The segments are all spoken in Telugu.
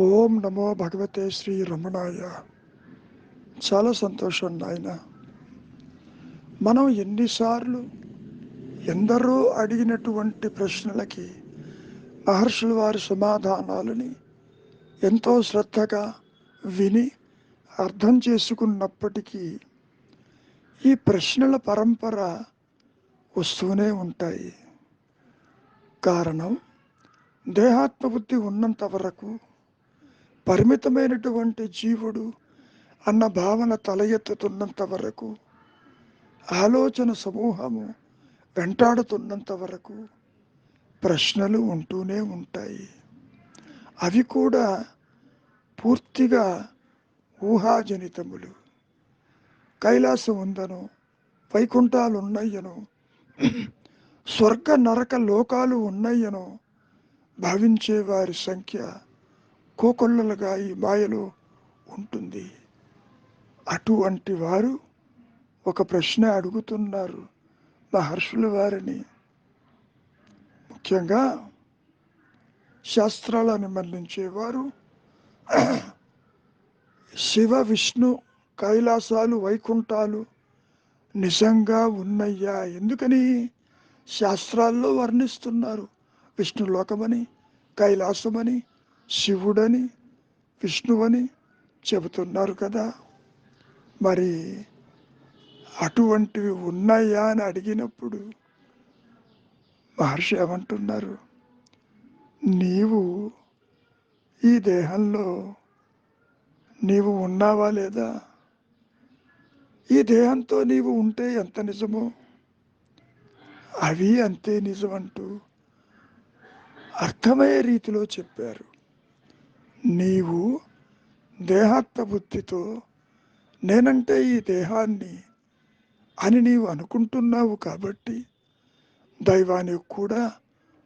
ఓం నమో భగవతే శ్రీ రమణాయ. చాలా సంతోషం నాయన. మనం ఎన్నిసార్లు ఎందరో అడిగినటువంటి ప్రశ్నలకి మహర్షుల వారి సమాధానాలని ఎంతో శ్రద్ధగా విని అర్థం చేసుకున్నప్పటికీ ఈ ప్రశ్నల పరంపర వస్తూనే ఉంటాయి. కారణం దేహాత్మబుద్ధి ఉన్నంత వరకు పరిమితమైనటువంటి జీవుడు అన్న భావన తల ఎత్తుతున్నంత వరకు ఆలోచన సమూహము వెంటాడుతున్నంత వరకు ప్రశ్నలు ఉంటూనే ఉంటాయి. అవి కూడా పూర్తిగా ఊహాజనితములు. కైలాసం ఉందను వైకుంఠాలు ఉన్నాయను స్వర్గ నరక లోకాలు ఉన్నాయను భావించే వారి సంఖ్య కోకొల్లలుగా ఈ మాయలో ఉంటుంది. అటువంటి వారు ఒక ప్రశ్న అడుగుతున్నారు మహర్షుల వారిని. ముఖ్యంగా శాస్త్రాలను మళ్ళించేవారు శివ విష్ణు కైలాసాలు వైకుంఠాలు నిజంగా ఉన్నయ్యా ఎందుకని శాస్త్రాల్లో వర్ణిస్తున్నారు. విష్ణులోకమని కైలాసమని శివుడని విష్ణువని చెబుతున్నారు కదా. మరి అటువంటివి ఉన్నాయా అని అడిగినప్పుడు మహర్షి ఏమంటున్నారు నీవు ఈ దేహంలో నీవు ఉన్నావా లేదా? ఈ దేహంతో నీవు ఉంటే ఎంత నిజమో? అవి అంతే నిజమంటూ అర్థమయ్యే రీతిలో చెప్పారు. నీవు దేహాత్మ బుద్ధితో నేనంటే ఈ దేహాన్ని అని నీవు అనుకుంటున్నావు కాబట్టి దైవానికి కూడా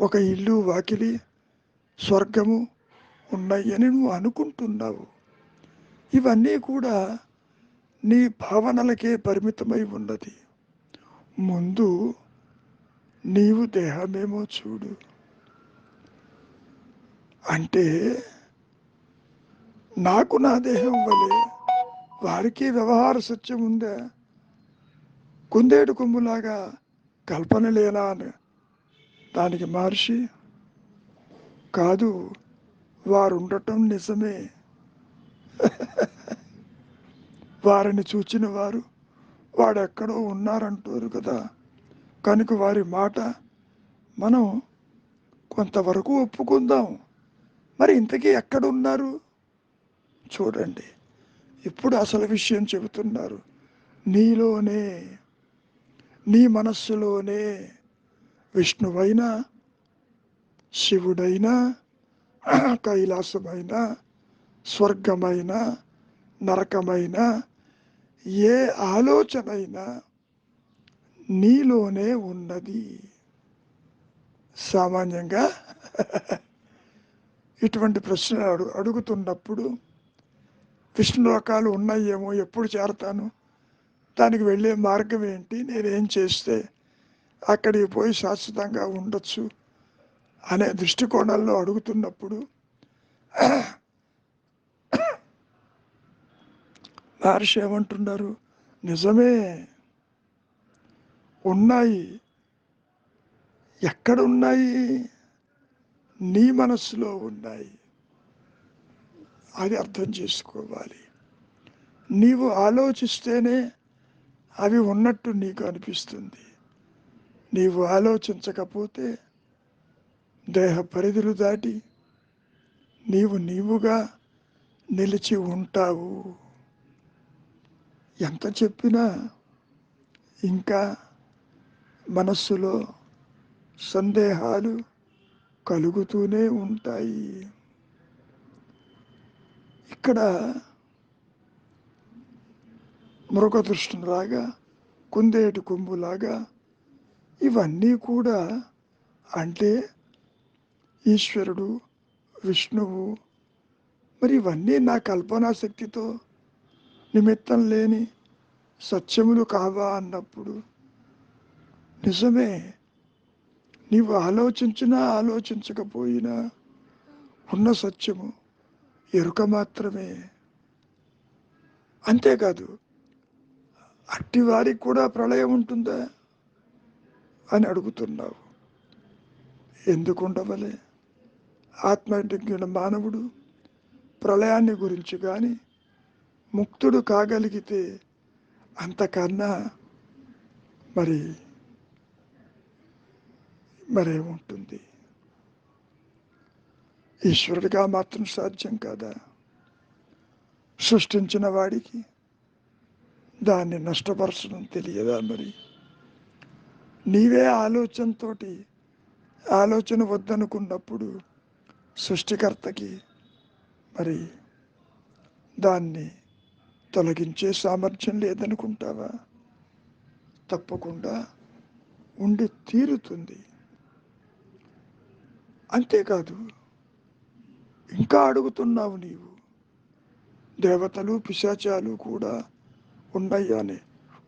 ఒక ఇల్లు వాకిలి స్వర్గము ఉన్నాయని నువ్వు అనుకుంటున్నావు. ఇవన్నీ కూడా నీ భావనలకే పరిమితమై ఉన్నది. ముందు నీవు దేహమేమో చూడు. అంటే నాకు నా దేహం వలె వారికి వ్యవహార సత్యం ఉందా? కుందేడు కొమ్ములాగా కల్పన లేనా అని. దానికి మహర్షి కాదు వారు ఉండటం నిజమే. వారిని చూచిన వారు వాడెక్కడో ఉన్నారంటారు కదా. కనుక వారి మాట మనం కొంతవరకు ఒప్పుకుందాం. మరి ఇంతకీ ఎక్కడున్నారు? చూడండి. ఇప్పుడు అసలు విషయం చెబుతున్నారు. నీలోనే నీ మనస్సులోనే విష్ణువైనా శివుడైనా కైలాసమైన స్వర్గమైన నరకమైన ఏ ఆలోచనైనా నీలోనే ఉన్నది. సామాన్యంగా ఇటువంటి ప్రశ్నలు అడుగు అడుగుతున్నప్పుడు విష్ణు లోకాలు ఉన్నాయేమో ఎప్పుడు చేరతాను? దానికి వెళ్ళే మార్గం ఏంటి? నేనేం చేస్తే అక్కడికి పోయి శాశ్వతంగా ఉండొచ్చు అనే దృష్టికోణాల్లో అడుగుతున్నప్పుడు మహర్షి ఏమంటున్నారు? నిజమే. ఉన్నాయి. ఎక్కడ ఉన్నాయి నీ మనస్సులో ఉన్నాయి. అది అర్థం చేసుకోవాలి. నీవు ఆలోచిస్తేనే అవి ఉన్నట్టు నీకు అనిపిస్తుంది. నీవు ఆలోచించకపోతే దేహ పరిధులు దాటి నీవు నీవుగా నిలిచి ఉంటావు. ఎంత చెప్పినా ఇంకా మనస్సులో సందేహాలు కలుగుతూనే ఉంటాయి. ఇక్కడ మృగదృష్టిలాగా కుందేటి కొమ్ములాగా ఇవన్నీ కూడా అంటే ఈశ్వరుడు విష్ణువు మరి ఇవన్నీ నా కల్పనా శక్తితో నిమిత్తం లేని సత్యములు కావా అన్నప్పుడు నిజమే నీవు ఆలోచించినా ఆలోచించకపోయినా ఉన్న సత్యము ఎరుక మాత్రమే. అంతేకాదు అట్టి వారికి కూడా ప్రళయం ఉంటుందా అని అడుగుతున్నావు. ఎందుకు ఉండవలే ఆత్మజ్ఞుల మానవుడు ప్రళయాన్ని గురించి కానీ ముక్తుడు కాగలిగితే అంతకన్నా మరి మరేముంటుంది? ఈశ్వరుడిగా మాత్రం సాధ్యం కాదా? సృష్టించిన వాడికి దాన్ని నష్టపరచడం తెలియదా మరి? నీవే ఆలోచనతోటి ఆలోచన వద్దనుకున్నప్పుడు సృష్టికర్తకి మరి దాన్ని తొలగించే సామర్థ్యం లేదనుకుంటావా? తప్పకుండా ఉండి తీరుతుంది. అంతేకాదు ఇంకా అడుగుతున్నావు నీవు. దేవతలు పిశాచాలు కూడా ఉన్నాయని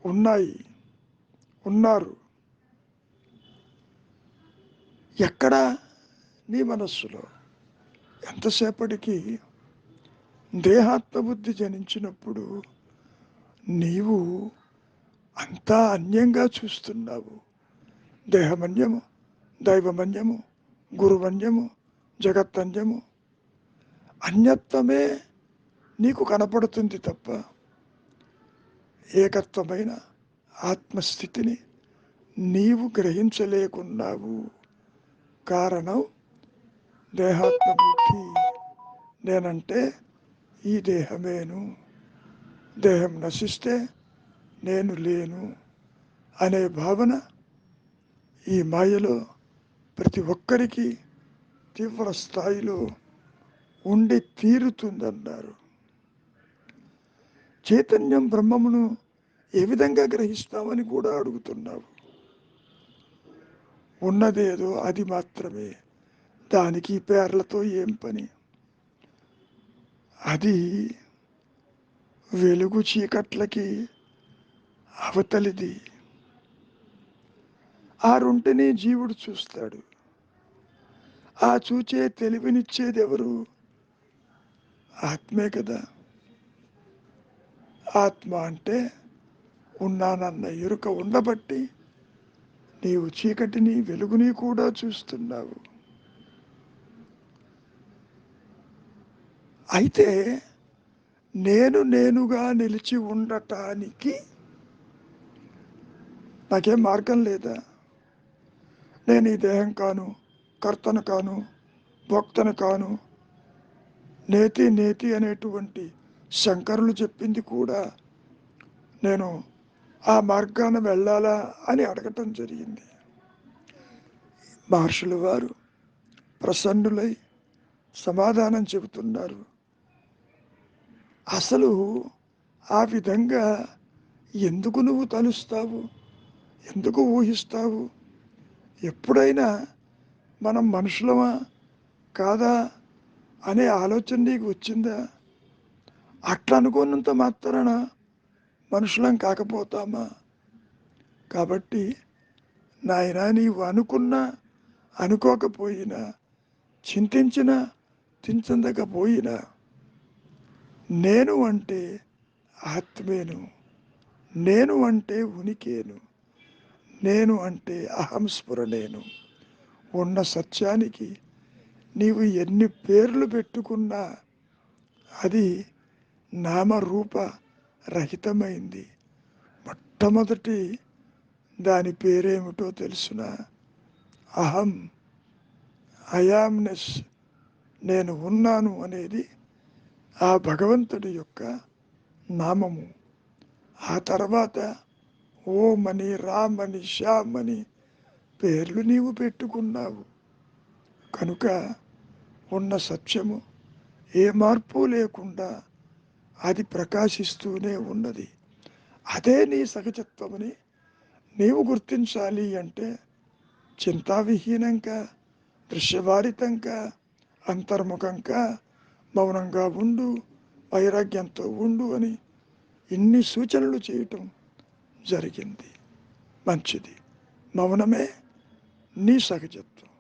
ఉన్నాయి ఉన్నారు. ఎక్కడ నీ మనస్సులో? ఎంతసేపటికి దేహాత్మబుద్ధి జనించినప్పుడు నీవు అంతా అన్యంగా చూస్తున్నావు? దేహమన్యము దైవమన్యము గురువన్యము జగత్తన్యము అన్యత్వమే నీకు కనపడుతుంది తప్ప ఏకత్వమైన ఆత్మస్థితిని నీవు గ్రహించలేకున్నావు. కారణం దేహాత్మబుద్ధి. నేనంటే ఈ దేహమేను. దేహం నశిస్తే నేను లేను అనే భావన ఈ మాయలో ప్రతి ఒక్కరికి తీవ్ర స్థాయిలో ఉండి తీరుతుందన్నారు. చైతన్యం బ్రహ్మమును ఏ విధంగా గ్రహిస్తామని కూడా అడుగుతున్నావు? ఉన్నదేదో అది మాత్రమే. దానికి పేర్లతో ఏం పని? అది వెలుగు చీకట్లకి అవతలిది. ఆ రొంటిని జీవుడు చూస్తాడు. ఆ చూచే తెలివినిచ్చేదెవరు? ఆత్మే కదా. ఆత్మ అంటే ఉన్నానన్న ఎరుక ఉండబట్టి నీవు చీకటిని వెలుగుని కూడా చూస్తున్నావు. అయితే నేను నేనుగా నిలిచి ఉండటానికి నాకేం మార్గం లేదా? నేను ఈ దేహం కాను కర్తను కాను భక్తను కాను నేతి నేతి అనేటువంటి శంకరులు చెప్పింది కూడా నేను ఆ మార్గాన వెళ్ళాలా అని అడగటం జరిగింది. మహర్షులు వారు ప్రసన్నులై సమాధానం చెబుతున్నారు. అసలు ఆ విధంగా ఎందుకు నువ్వు తలుస్తావు? ఎందుకు ఊహిస్తావు? ఎప్పుడైనా మనం మనుషులమా? కాదా? అనే ఆలోచన నీకు వచ్చిందా? అట్లా అనుకున్నంత మాత్రాన మనుషులం కాకపోతామా? కాబట్టి నాయన నీవు అనుకున్నా అనుకోకపోయినా చింతించినా చింతకపోయినా నేను అంటే ఆత్మేను నేను అంటే ఉనికేను నేను అంటే అహంస్ఫురణేను ఉన్న సత్యానికి నీవు ఎన్ని పేర్లు పెట్టుకున్నా అది నామరూప రహితమైంది. మొట్టమొదటి దాని పేరేమిటో తెలుసునా? అహం అయామ్నెస్ నేను ఉన్నాను అనేది ఆ భగవంతుడి యొక్క నామము. ఆ తర్వాత ఓమని రామని శ్యామని పేర్లు నీవు పెట్టుకున్నావు. కనుక ఉన్న సత్యము ఏ మార్పు లేకుండా అది ప్రకాశిస్తూనే ఉన్నది. అదే నీ సహజత్వమని నీవు గుర్తించాలి అంటే చింతావిహీనంగా దృశ్యవారితంగా అంతర్ముఖంగా మౌనంగా ఉండు వైరాగ్యంతో ఉండు అని ఇన్ని సూచనలు చేయటం జరిగింది. మంచిది. మౌనమే నీ సహజత్వం.